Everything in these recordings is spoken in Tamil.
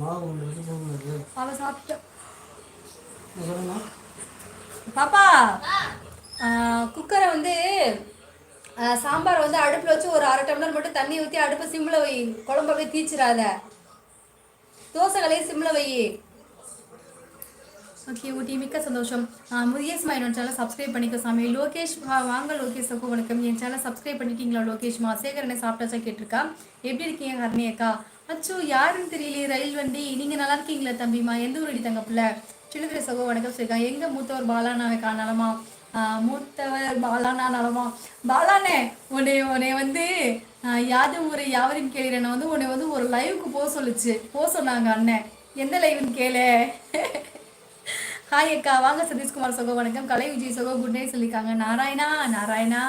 மாவு ஒன்று வச்சு போகுது அவள் சாப்பிட்டோம். சொல்லுங்க பாப்பா குக்கரை வந்து சாம்பாரை வந்து அடுப்பில் வச்சு ஒரு அரை டம்ளர் மட்டும் தண்ணி ஊற்றி அடுப்பை சிம்மில் வை. குழம்பு அப்படியே தீச்சிடாத. தோசை கலையை சிம்மில் வை. ஓகே ஊட்டி மிக்க சந்தோஷம். முதியஸ் மா என்னோட சேனல் சப்ஸ்கிரைப் பண்ணிக்க சாமி. லோகேஷ் வாங்க லோகேஷ் அக்கா வணக்கம். என் சேனல் சப்ஸ்கிரைப் பண்ணிட்டீங்களா லோகேஷ்மா சேகரனை சாப்பிட்டாச்சா கேட்டிருக்கா? எப்படி இருக்கீங்க ஹர்னி அக்கா? அச்சோ யாருன்னு தெரியலையே ரயில் வண்டி. நீங்கள் நல்லா இருக்கீங்களா தம்பிமா எந்த ஊர் தங்க பிள்ளை? சின்னதுரை சகோ வணக்கம் சொல்லியிருக்காங்க. எங்கள் மூத்தவர் பாலானாக்கா நலமா? மூத்தவர் பாலானா நலமா? பாலானே உன்னை உன்னை வந்து ஆஹ் யாது முறை யாவரையும் கேளுறேன்? வந்து உன்னை வந்து ஒரு லைவுக்கு போக சொல்லுச்சு. போக சொன்னாங்க அண்ணன் எந்த லைவுன்னு கேளு. ஹாய் அக்கா. வாங்க சதீஷ்குமார் சகோ வணக்கம். கலை விஜய் சகோ குட் நைட் சொல்லியிருக்காங்க நாராயணா நாராயணா.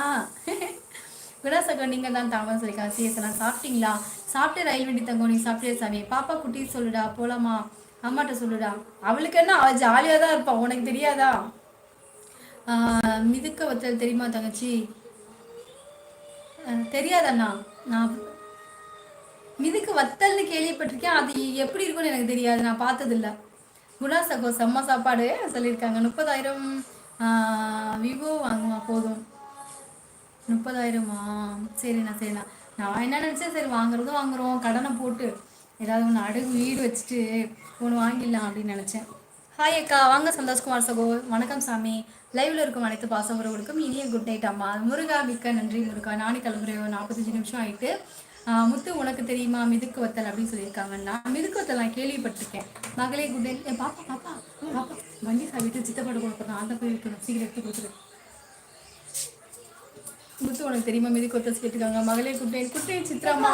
குணா சகோ நீங்கள் தான் தாமதம் சொல்லியிருக்காங்க சிஎஸ் நான் சாப்பிட்டீங்களா? சாப்பிட்டு ரயில் வண்டி தங்கம் நீ சாப்பிட்டே சாமி? பாப்பா குட்டி சொல்லுடா போலாமா? அம்மாட்ட சொல்லுடா. அவளுக்கு என்ன? அவள் ஜாலியாக தான் இருப்பான் உனக்கு தெரியாதா? மிதுக்க வத்தல் தெரியுமா தங்கச்சி? தெரியாதண்ணா. நான் மிதுக்கு வத்தல்னு கேள்விப்பட்டிருக்கேன். அது எப்படி இருக்கும்னு எனக்கு தெரியாது. நான் பார்த்ததில்ல. குணா சகோ செம்ம சாப்பாடு சொல்லியிருக்காங்க. முப்பதாயிரம் விவோ வாங்குமா போதும். முப்பதாயிரமா? சரிண்ணா சரிண்ணா. நான் என்ன நினச்சேன் சரி வாங்குறதும் வாங்குறோம். கடனை போட்டு ஏதாவது ஒன்று அடகு வீடு வச்சுட்டு ஒன்று வாங்கிடலாம் அப்படின்னு நினச்சேன். ஹாய் அக்கா வாங்க சந்தோஷ்குமார் சகோ. வணக்கம் சாமி. லைவ்ல இருக்கும் அனைத்து பாசவர்களுக்கும் இனிய குட் நைட் அம்மா. முருகா மிக்க நன்றி முருகா. நானே கிளம்புறேன் நாற்பத்தஞ்சு நிமிஷம் ஆயிட்டு முத்து உனக்கு தெரியுமா மிதுக்கு வத்தல் அப்படின்னு சொல்லியிருக்காங்க. நான் மிதுக்கு வத்தல் நான் கேள்விப்பட்டிருக்கேன். மகளே குட் நைட் பாப்பா பாப்பா பாப்பா. வண்டி சாப்பிட்டு சித்தப்பாடு கொடுக்குறேன் அந்த போய் வைக்கணும் சீக்கிரம் எடுத்து கொடுத்துரு. முத்து உனக்கு தெரியுமா மீதி கொத்தஸ் கேட்டிருக்காங்க. மகளே குட்டேன் குட்டை சித்ராமா.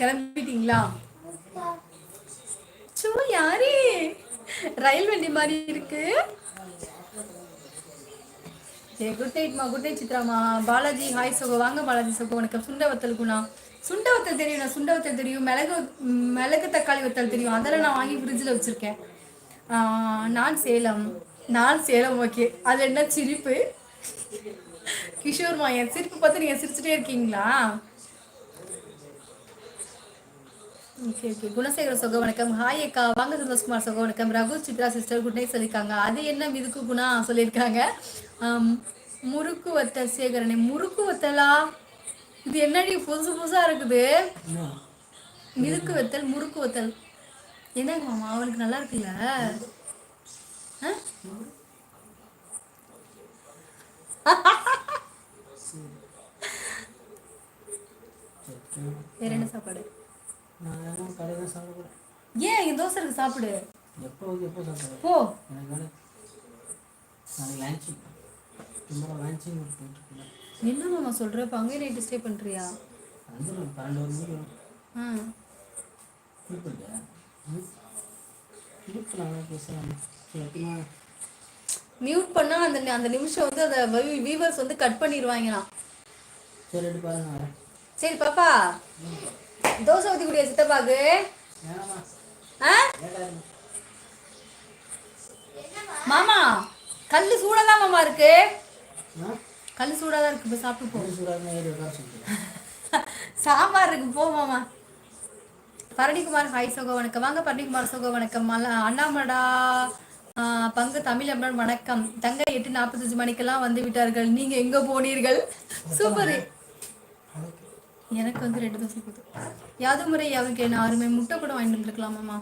கிளம்பிட்டீங்களா? சோ யாரு? ரயில் வண்டி மாதிரி இருக்கு. ஏ குட் நைட்மா குட் நைட் சித்ராமா பாலாஜி ஹாய் சகோ. வாங்க பாலாஜி சகோ. உனக்கு சுண்ட வத்தல் குணா. சுண்ட வத்தல் தெரியும் நான் சுண்ட வத்தல் தெரியும். மிளகு மிளகு தக்காளி வத்தல் தெரியும். அதெல்லாம் நான் வாங்கி ஃப்ரிட்ஜில் வச்சுருக்கேன். நான் சேலம். நான் சேலம் ஓகே. அது என்ன சிரிப்பு? கிஷோர்மா என் சிரிப்பு பார்த்து நீங்கள் சிரிச்சுட்டே இருக்கீங்களா ஓகே ஓகே குணசேகர சொக வணக்கம். ஹாய் அக்கா. வாங்க சந்தோஷ்குமார் சொக வணக்கம். Raghu Chitra sister good night சொல்லியிருக்காங்க. அது என்ன மிதுக்கு குணா சொல்லியிருக்காங்க. ஆம், முறுக்கு வத்தல் சேகரனே முறுக்கு வத்தலா? இது என்னடி புதுசு புதுசா இருக்குது? மிதுக்கு வத்தல் முறுக்கு வத்தல். என்னங்க மாமா அவனுக்கு நல்லா இருக்குல்ல ஆ? வேற என்ன சாப்பாடு ஏன் இங்க தோசை இருக்கு சாப்பிடு. எப்போ எப்போ சாப்பிட்றேன் போ. எனக்கு வேலை நாளைக்கு லான்ச்சிங் போயிட்டுருக்கேன் என்ன மாமா சொல்ற இப்ப அங்கேயே நைட்டு ஸ்டே பண்றியா? வந்துடும் பன்னெண்டு ஒரு மணிக்கு வரும். ஆ. மியூட் பண்ணா அந்த அந்த நிமிஷம் வந்து அந்த வியூவர்ஸ் வந்து கட் பண்ணிடுவாங்களாம் சரி பாப்பா. தோசை ஊத்தி குடியா சித்தப்பாக்கு மாமா கல்லு சூடாதான் மாமா இருக்கு? கல்லு சூடாதான் இருக்கு இப்போ சாப்பிட்டு போ. சாம்பார் இருக்கு போ மாமா. பரணிக்குமார் ஹாய் சோகோ வணக்கம். வாங்க பரணிக்குமார் சோகோ வணக்கம். அண்ணாமடா பங்கு தமிழ் அம்மன் வணக்கம். தங்க எட்டு நாற்பத்தஞ்சு மணிக்கெல்லாம் வந்து விட்டார்கள். நீங்க எங்க போனீர்கள்? சூப்பர். எனக்கு வந்து ரெண்டு தோசை போதும். யாது முறை யாவுக்கு என்ன ஆறுமே முட்டை கூட வாங்கிட்டு வந்துருக்கலாமாம்மா?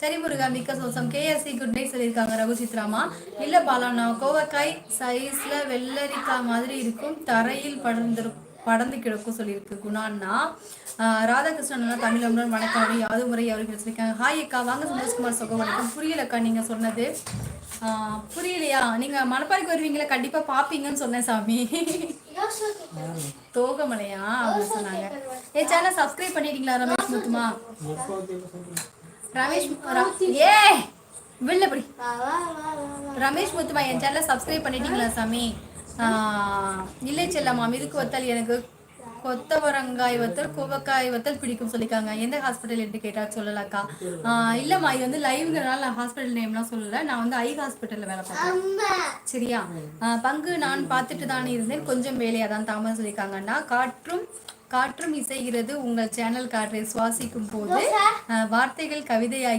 சரி முருகா மிக்க சோசம் கேஎஸ்சி குட் நைட் சொல்லியிருக்காங்க ரகு சித்ராமா. இல்லை பாலாண்ணா கோவக்காய் சைஸில் வெள்ளரிக்காய் மாதிரி இருக்கும். தரையில் படர்ந்து படர்ந்து கிடக்கும் சொல்லியிருக்கு குணான்னா ராதாகிருஷ்ணன் தமிழ் வணக்கம். யாது முறை அவருக்கு வச்சிருக்காங்க ஹாய் அக்கா வாங்க சந்தோஷ்குமார் சொக்க வணக்கம் புரியலக்கா நீங்கள் சொன்னது. புரியலையா? நீங்கள் மணப்பாறைக்கு வருவீங்களா கண்டிப்பாக பார்ப்பீங்கன்னு சொன்னேன் சாமி. தோகமலையா? அப்படின்னு சொன்னாங்க. ஏ சேனல் சப்ஸ்கிரைப் பண்ணிட்டீங்களா ரமேஷ் முத்துமா? ரமேஷ் ஏ ஏ படி ரமேஷ் முத்துமா என் சேனலை சப்ஸ்கிரைப் பண்ணிட்டீங்களா சாமி? இல்லை செல்லம்மா இதுக்கு வத்தல் எனக்கு கொத்தவரங்காய் வத்தல் கோவக்காய் வத்தல் பிடிக்கும் சொல்லிக்காங்க எந்த ஹாஸ்பிட்டல் என்று கேட்டா சொல்லலாக்கா? ஆஹ் இல்லம்மா இது வந்து லைவ்ங்கிறனால நான் ஹாஸ்பிட்டல் நேம்லாம் சொல்லல. நான் வந்து ஐ ஹாஸ்பிட்டல்ல வேலை பார்க்குறேன். சரியா? ஆஹ் பங்கு நான் பார்த்துட்டு தானே இருந்தேன். கொஞ்சம் வேலையா தான் தாமதம் சொல்லியிருக்காங்கன்னா காற்றும் காற்றும் இசைகிறது உங்கள் சேனல் காற்றை சுவாசிக்கும் போது ஆஹ் வார்த்தைகள் கவிதையாகி